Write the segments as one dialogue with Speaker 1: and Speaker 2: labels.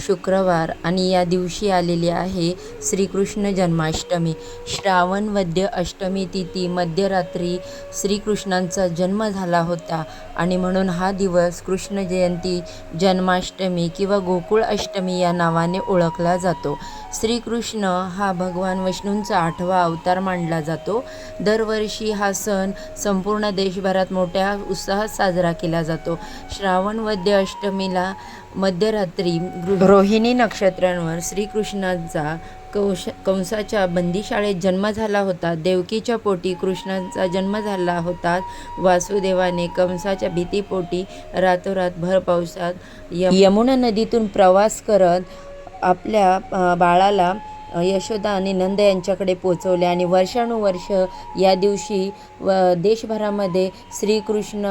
Speaker 1: शुक्रवार आणि या दिवशी आलेली आहे श्रीकृष्ण जन्माष्टमी. श्रावण वद्य अष्टमी तिथी मध्यरात्री श्रीकृष्णांचा जन्म झाला होता आणि म्हणून हा दिवस कृष्ण जयंती जन्माष्टमी किंवा गोकुळ अष्टमी या नावाने ओळखला जातो. श्रीकृष्ण हा भगवान विष्णूंचा आठवा अवतार मानला जातो. दरवर्षी हा सण संपूर्ण देशभरात मोठ्या उत्साहात साजरा केला जातो. श्रावण वद्य अष्टमीला मध्यरात्री रोहिणी नक्षत्रांवर श्रीकृष्णाचा कौश कंसाच्या बंदीशाळेत जन्म झाला होता. देवकीच्या पोटी कृष्णाचा जन्म झाला होता. वासुदेवाने कंसाच्या भीतीपोटी रातोरात भर पावसात य यमुना नदीतून प्रवास करत आपल्या बाळाला यशोदा आणि नंद यांच्याकडे पोचवले आणि वर्षानुवर्ष या दिवशी व देशभरामध्ये श्रीकृष्ण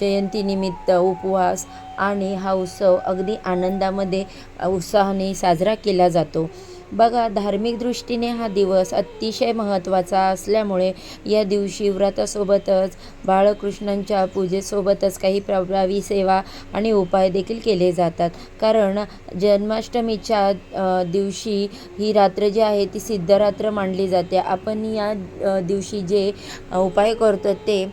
Speaker 1: जयंतीनिमित्त उपवास आणि हा उत्सव अगदी आनंदामध्ये उत्साहाने साजरा केला जातो. बघा धार्मिक दृष्टीने हा दिवस अतिशय महत्त्वाचा असल्यामुळे या दिवशी व्रतासोबतच बाळकृष्णांच्या पूजेसोबतच काही प्रभावी सेवा आणि उपाय देखील केले जातात. कारण जन्माष्टमीच्या दिवशी ही रात्र जी आहे ती सिद्धरात्र मानली जाते. आपण या दिवशी जे उपाय करतो ते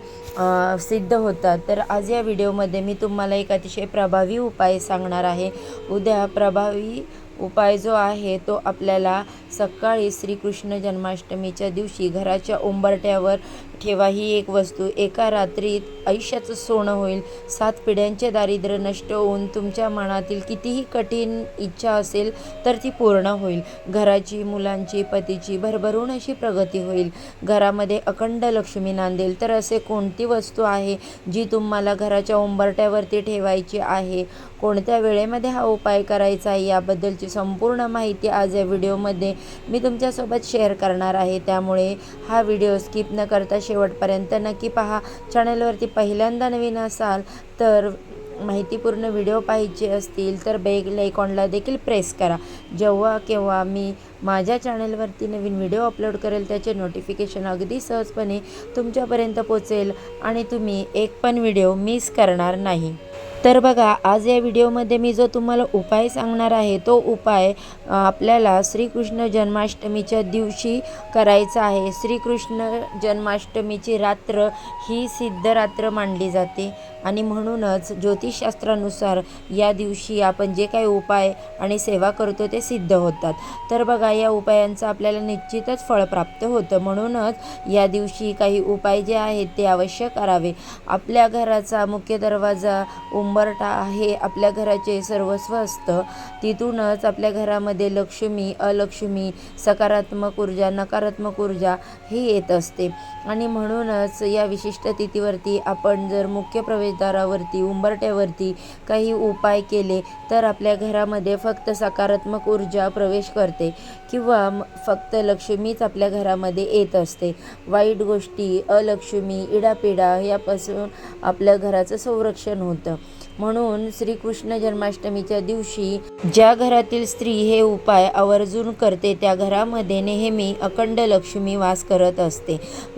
Speaker 1: सिद्ध होतात. तर आज या व्हिडिओमध्ये मी तुम्हाला एक अतिशय प्रभावी उपाय सांगणार आहे. उद्या प्रभावी उपाय जो आहे तो आपल्याला सकाळी श्रीकृष्ण जन्माष्टमीच्या दिवशी घराच्या उंबरट्यावर ठेवा ही एक वस्तू. एका रात्रीत आयुष्याचं सोनं होईल. सात पिढ्यांचे दारिद्र्य नष्ट होऊन तुमच्या मनातील कितीही कठीण इच्छा असेल तर ती पूर्ण होईल. घराची मुलांची पतीची भरभरून अशी प्रगती होईल. घरामध्ये अखंड लक्ष्मी नांदेल तर असे कोणती वस्तू आहे जी तुम्हाला घराच्या उंबरट्यावरती ठेवायची आहे? कोणत्या वेळेमध्ये हा उपाय करायचा आहे? याबद्दलची संपूर्ण माहिती आज या व्हिडिओमध्ये मी तुमच्यासोबत शेअर करणार आहे. त्यामुळे हा व्हिडिओ स्किप न करता शेवटपर्यंत. नक्की पहा चॅनलवरती पहिल्यांदा नवीन असाल तर माहितीपूर्ण व्हिडिओ पाहिजे असतील तर बेल आयकॉनला देखील प्रेस करा. जेव्हा केव्हा मी माझ्या चॅनलवरती नवीन व्हिडिओ अपलोड करेल त्याचे नोटिफिकेशन अगदी सहजपणे तुमच्यापर्यंत पोचेल आणि तुम्ही एक पण व्हिडिओ मिस करणार नाही. तर बघा आज या व्हिडिओमध्ये मी जो तुम्हाला उपाय सांगणार आहे तो उपाय आपल्याला श्रीकृष्ण जन्माष्टमीच्या दिवशी करायचा आहे. श्रीकृष्ण जन्माष्टमीची रात्र ही सिद्ध रात्र मानली जाते. आणि म्हणूनच ज्योतिषशास्त्रानुसार या दिवशी आपण जे काही उपाय आणि सेवा करतो ते सिद्ध होतात. तर बघा या उपायांचं आपल्याला निश्चितच फळ प्राप्त होतं. म्हणूनच या दिवशी काही उपाय जे आहेत ते अवश्य करावे. आपल्या घराचा मुख्य दरवाजा उम उंबरठा हे आपल्या घराचे सर्वस्व असतं. तिथूनच आपल्या घरामध्ये लक्ष्मी अलक्ष्मी सकारात्मक ऊर्जा नकारात्मक ऊर्जा ही येत असते. आणि म्हणूनच या विशिष्ट तिथीवरती आपण जर मुख्य प्रवेशद्वारावरती उंबरट्यावरती काही उपाय केले तर आपल्या घरामध्ये फक्त सकारात्मक ऊर्जा प्रवेश करते. किंवा फक्त लक्ष्मीच आपल्या घरामध्ये येत असते. वाईट गोष्टी अलक्ष्मी इडापिडा यापासून आपल्या घराचं संरक्षण होतं. म्हणून श्रीकृष्ण जन्माष्टमीच्या दिवशी ज्या घरातील स्त्री हे उपाय आवर्जून करते त्या घरामध्ये नेहमी अखंड लक्ष्मी वास करत असते.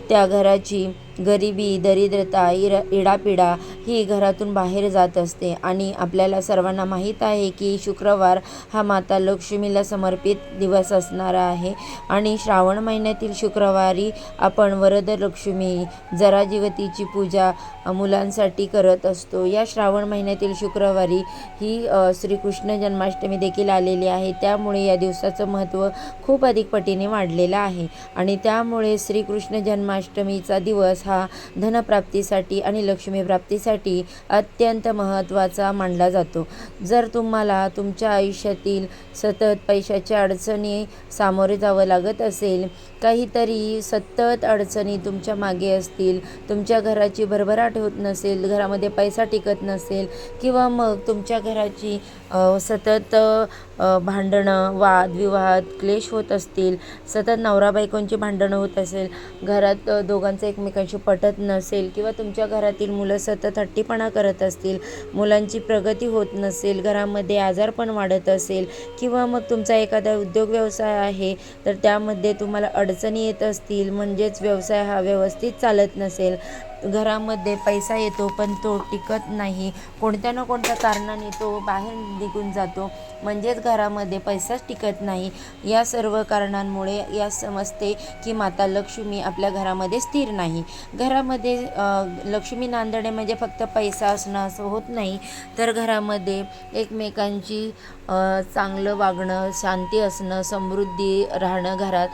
Speaker 1: त्या घराची गरिबी दरिद्रता इरा इडापिडा ही घरातून बाहेर जात असते आणि आपल्याला सर्वांना माहीत आहे की शुक्रवार हा माता लक्ष्मीला समर्पित दिवस असणारा आहे आणि श्रावण महिन्यातील शुक्रवारी आपण वरदलक्ष्मी जराजीवतीची पूजा मुलांसाठी करत असतो. या श्रावण महिन्यातील शुक्रवारी ही श्रीकृष्ण जन्मा जन्माष्टमी देखील आलेली आहे. त्यामुळे या दिवसाचं महत्त्व खूप अधिक पटीने वाढलेलं आहे. आणि त्यामुळे श्रीकृष्ण जन्माष्टमीचा दिवस हा धनप्राप्तीसाठी आणि लक्ष्मीप्राप्तीसाठी अत्यंत महत्त्वाचा मानला जातो. जर तुम्हाला तुमच्या आयुष्यातील सतत पैशाच्या अडचणी सामोरे जावं लागत असेल काहीतरी सतत अडचणी तुमच्या मागे असतील तुमच्या घराची भरभराट होत नसेल घरामध्ये पैसा टिकत नसेल किंवा मग तुमच्या घराची सतत परत भांडणं वादविवाद क्लेश होत असतील सतत नवरा बायकोंची भांडणं होत असेल घरात दोघांचं एकमेकांशी पटत नसेल किंवा तुमच्या घरातील मुलं सतत हट्टीपणा करत असतील मुलांची प्रगती होत नसेल घरामध्ये आजारपण वाढत असेल किंवा मग तुमचा एखादा उद्योग व्यवसाय आहे तर त्यामध्ये तुम्हाला अडचणी येत असतील म्हणजेच व्यवसाय हा व्यवस्थित चालत नसेल. घरामध्ये पैसा येतो पण तो टिकत नाही. कोणत्या ना कोणत्या कारणाने तो बाहेर निघून जातो. म्हणजेच घरामध्ये पैसाच टिकत नाही. या सर्व कारणांमुळे या समजते की माता लक्ष्मी आपल्या घरामध्ये स्थिर नाही. घरामध्ये लक्ष्मी नांदणे म्हणजे फक्त पैसा असणं असं होत नाही. तर घरामध्ये एकमेकांची चांगलं वागणं शांती असणं समृद्धी राहणं घरात.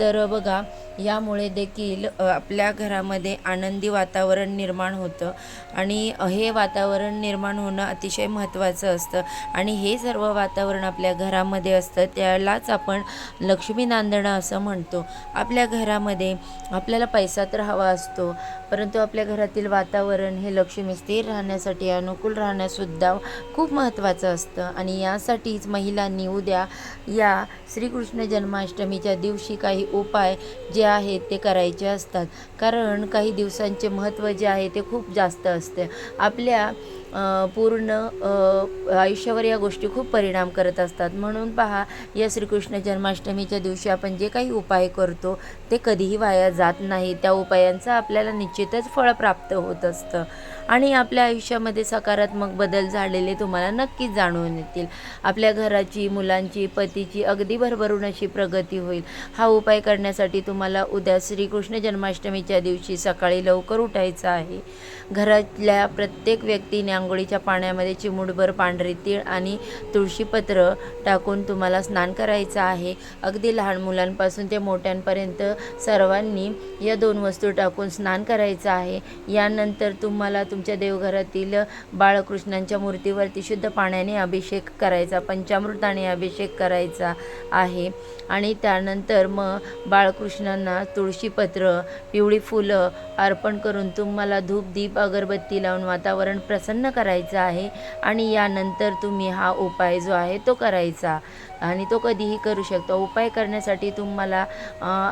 Speaker 1: तर बघा यामुळे देखील आपल्या घरामध्ये आनंदी वातावरण निर्माण होतं. आणि हे वातावरण निर्माण होणं अतिशय महत्त्वाचं असतं. आणि हे सर्व वातावरण आपल्या घरामध्ये असतं त्यालाच आपण लक्ष्मी नांदणं असं म्हणतो. आपल्या घरामध्ये आपल्याला पैसा तर हवा असतो परंतु आपल्या घरातील वातावरण हे लक्ष्मी स्थिर राहण्यासाठी अनुकूल राहण्यासुद्धा खूप महत्त्वाचं असतं. आणि यासाठीच महिलांनी उद्या या श्रीकृष्ण जन्माष्टमीच्या दिवशी काही उपाय जे आहेत ते करायचे असतात. कारण काही दिवसांचे महत्त्व जे आहे ते खूप जास्त असते. आपल्या पूर्ण आयुष्यावर या गोष्टी खूप परिणाम करत असतात. म्हणून पहा या श्रीकृष्ण जन्माष्टमीच्या दिवशी आपण जे काही उपाय करतो ते कधीही वाया जात नाही. त्या उपायांचं आपल्याला निश्चितच फळ प्राप्त होत असतं. आणि आपल्या आयुष्यामध्ये सकारात्मक बदल झालेले तुम्हाला नक्कीच जाणून येतील. आपल्या घराची मुलांची पतीची अगदी भरभरून अशी प्रगती होईल. हा उपाय करण्यासाठी तुम्हाला उद्या श्रीकृष्ण जन्माष्टमीच्या दिवशी सकाळी लवकर उठायचं आहे. घरातल्या प्रत्येक व्यक्तीने आंघोळीच्या पाण्यामध्ये चिमुडभर पांढरी तीळ आणि तुळशीपत्र टाकून तुम्हाला स्नान करायचं आहे. अगदी लहान मुलांपासून ते मोठ्यांपर्यंत सर्वांनी या दोन वस्तू टाकून स्नान करायचं आहे. यानंतर तुम्हाला तुमच्या देवघरातील बाळकृष्णांच्या मूर्तीवरती शुद्ध पाण्याने अभिषेक करायचा पंचामृताने अभिषेक करायचा आहे. आणि त्यानंतर मग बाळकृष्णांना तुळशीपत्र पिवळी फुलं अर्पण करून तुम्हाला धूप दीप अगरबत्ती लावून वातावरण प्रसन्न करायचं आहे. आणि यानंतर तुम्ही हा उपाय जो आहे तो करायचा. आणि तो कधीही करू शकतो. उपाय करण्यासाठी तुम्हाला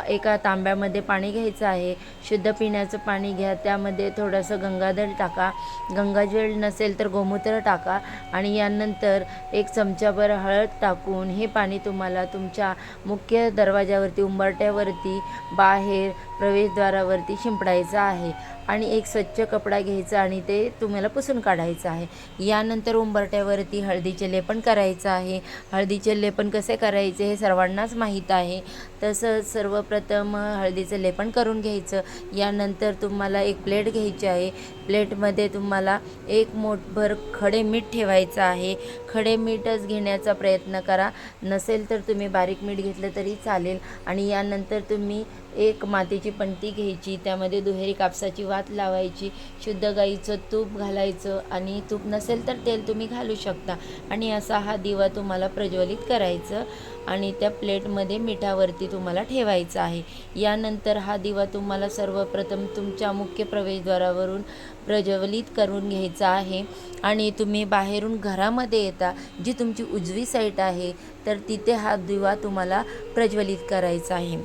Speaker 1: एका तांब्यामध्ये पाणी घ्यायचं आहे. शुद्ध पिण्याचं पाणी घ्या. त्यामध्ये थोडंसं गंगाजल टाका. गंगाजल नसेल तर गोमूत्र टाका. आणि यानंतर एक चमचाभर हळद टाकून हे पाणी तुम्हाला तुमच्या मुख्य दरवाजावरती उंबरट्यावरती बाहेर प्रवेशद्वारावरती शिंपडायचं आहे आणि एक स्वच्छ कपडा घ्यायचा आणि ते तुम्हाला पुसून काढायचं आहे. यानंतर उंबरट्यावरती हळदीचे लेपन करायचं आहे. हळदीचे लेपन कसे करायचे हे सर्वांनाच माहीत आहे. तसंच सर्वप्रथम हळदीचं लेपन करून घ्यायचं. यानंतर तुम्हाला एक प्लेट घ्यायची आहे. प्लेटमध्ये तुम्हाला एक मोठभर खडे मीठ ठेवायचं आहे. खडे मीठच घेण्याचा प्रयत्न करा. नसेल तर तुम्ही बारीक मीठ घेतलं तरी चालेल. आणि यानंतर तुम्ही एक मातीची पंटी घ्यायची त्यामध्ये दुहेरी कापसाची वात लावायची शुद्ध गाईचं तूप घालायचं आणि तूप नसेल तर तेल तुम्ही घालू शकता. आणि असा हा दिवा तुम्हाला प्रज्वलित करायचं आणि त्या प्लेटमध्ये मिठावरती तुम्हाला ठेवायचं आहे. यानंतर हा दिवा तुम्हाला सर्वप्रथम तुमच्या मुख्य प्रवेशद्वारावरून प्रज्वलित करून घ्यायचा आहे आणि तुम्ही बाहेरून घरामध्ये येता जी तुमची उजवी साईट आहे तर तिथे हा दिवा तुम्हाला प्रज्वलित करायचा आहे.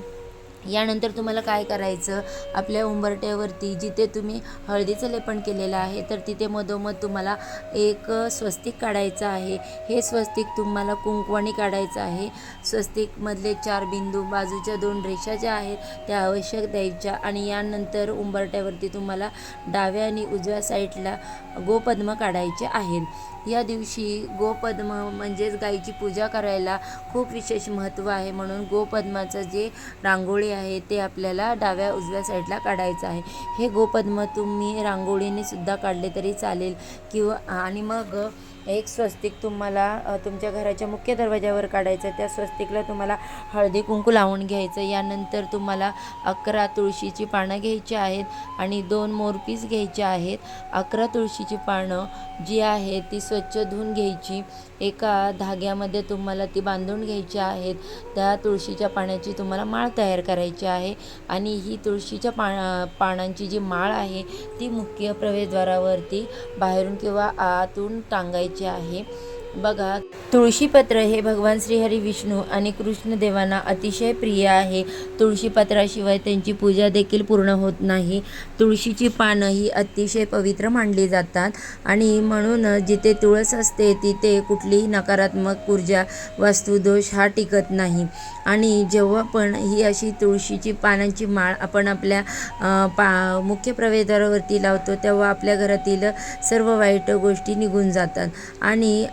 Speaker 1: यानंतर तुम्हाला काय करायचं? आपल्या उंबरट्यावरती जिथे तुम्ही हळदीचं लेपन केलेलं आहे तर तिथे मधोमध तुम्हाला एक स्वस्तिक काढायचं आहे. हे स्वस्तिक तुम्हाला कुंकवानी काढायचं आहे. स्वस्तिकमधले चार बिंदू बाजूच्या दोन रेषा ज्या आहेत त्या आवश्यक द्यायच्या आणि यानंतर उंबरट्यावरती तुम्हाला डाव्या आणि उजव्या साईडला गोपद्म काढायचे आहेत या दिवशी गोपद्म म्हणजेच गाईची पूजा करायला खूप विशेष महत्त्व आहे. म्हणून गोपद्माचं जे रांगोळी आहे ते आपल्याला डाव्या उजव्या साईडला काढायचं आहे. हे गोपद्म तुम्ही रांगोळीने सुद्धा काढले तरी चालेल. किंवा आणि मग एक स्वस्तिक तुम्हाला तुमच्या घराच्या मुख्य दरवाज्यावर काढायचं त्या स्वस्तिकला तुम्हाला हळदी कुंकू लावून घ्यायचं यानंतर तुम्हाला अकरा तुळशीची पानं घ्यायची आहेत आणि दोन मोरपीस घ्यायचे आहेत. अकरा तुळशीची पानं जी आहे ती स्वच्छ धुवून घ्यायची. एका धाग्यामध्ये तुम्हाला ती बांधून घ्यायची आहेत. त्या तुळशीच्या पाण्याची तुम्हाला माळ तयार करायची आहे आणि ही तुळशीच्या पा पानांची जी माळ आहे ती मुख्य प्रवेशद्वारावरती बाहेरून किंवा आतून टांगायची जे आहे. बघा तुळशीपत्र हे भगवान श्रीहरी विष्णू आणि कृष्णदेवांना अतिशय प्रिय आहे. तुळशीपत्राशिवाय त्यांची पूजा देखील पूर्ण होत नाही. तुळशीची पानं ही अतिशय पवित्र मानली जातात आणि म्हणून जिथे तुळस असते तिथे कुठलीही नकारात्मक ऊर्जा वास्तुदोष हा टिकत नाही. आणि जेव्हा पण ही अशी तुळशीची पानांची माळ आपण आपल्या पा मुख्य प्रवेशद्वारावरती लावतो तेव्हा आपल्या घरातील सर्व वाईट गोष्टी निघून जातात. आणि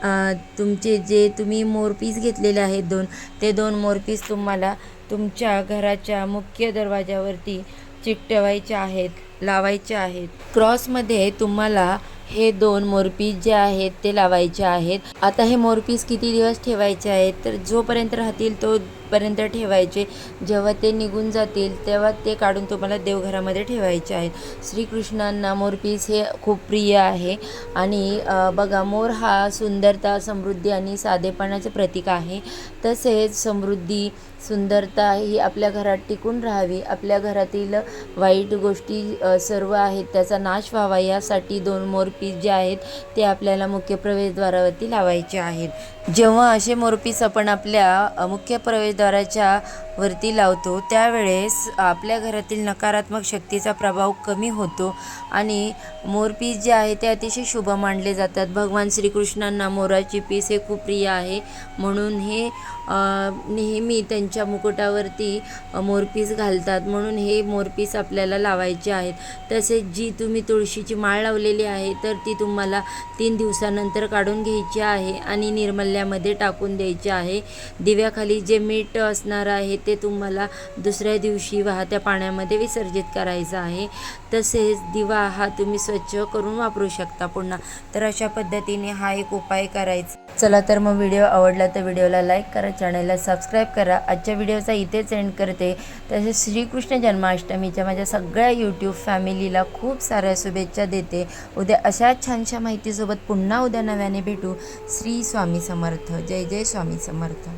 Speaker 1: तुमचे जे तुम्ही मोरपीस घेतलेले आहेत दोन ते दोन मोरपीस तुम्हाला तुमच्या घराच्या मुख्य दरवाजावरती चिकटवायचे आहेत लावायचे आहेत. क्रॉसमध्ये तुम्हाला हे दोन मोरपीस जे आहेत ते लावायचे आहेत. आता हे मोरपीस किती दिवस ठेवायचे आहेत? तर जोपर्यंत राहतील तोपर्यंत ठेवायचे. जेव्हा ते निघून जातील तेव्हा ते काढून तुम्हाला देवघरामध्ये ठेवायचे आहेत. श्रीकृष्णांना मोरपीस हे खूप प्रिय आहे. आणि बघा मोर हा सुंदरता समृद्धी आणि साधेपणाचे प्रतीक आहे. तसेच समृद्धी सुंदरता ही आपल्या घरात टिकून राहावी. आपल्या घरातील वाईट गोष्टी सर्व आहेत त्याचा नाश व्हावा. यासाठी दोन मोरपीस जे आहेत ते आपल्याला मुख्य प्रवेशद्वारावरती लावायचे आहेत. जेव्हा असे मोरपीस आपण आपल्या मुख्य प्रवेशद्वाराच्या वरती लावतो त्यावेळेस आपल्या घरातील नकारात्मक शक्तीचा प्रभाव कमी होतो आणि मोरपीस जे आहे ते अतिशय शुभ मानले जातात. भगवान श्रीकृष्णांना मोराची पीस हे खूप प्रिय आहे. म्हणून हे नेहमी त्यांच्या मुकुटावरती मोरपीस घालतात. म्हणून हे मोरपीस आपल्याला लावायचे आहेत. तसेच जी तुम्ही तुळशीची माळ लावलेली आहे तर ती तुम्हाला तीन दिवसानंतर काढून घ्यायची आहे आणि निर्मल्यामध्ये टाकून द्यायची आहे. दिव्याखाली जे मीठ असणार आहे ते तुम्हाला दुसऱ्या दिवशी वाहत्या पाण्यामध्ये विसर्जित करायचं आहे. तसेच दिवा हा तुम्ही स्वच्छ करून वापरू शकता पुन्हा. तर अशा पद्धतीने हा एक उपाय करायचा. चला तर मग व्हिडिओ आवडला तर व्हिडिओला लाईक करा चॅनलला सबस्क्राईब करा. आजच्या व्हिडिओचा इथेच एंड करते. तसेच श्रीकृष्ण जन्माष्टमीच्या माझ्या सगळ्या यूट्यूब फॅमिलीला खूप साऱ्या शुभेच्छा देते. उद्या अशाच छानशा माहितीसोबत पुन्हा उद्या नव्याने भेटू. श्री स्वामी समर्थ. जय जय स्वामी समर्थ.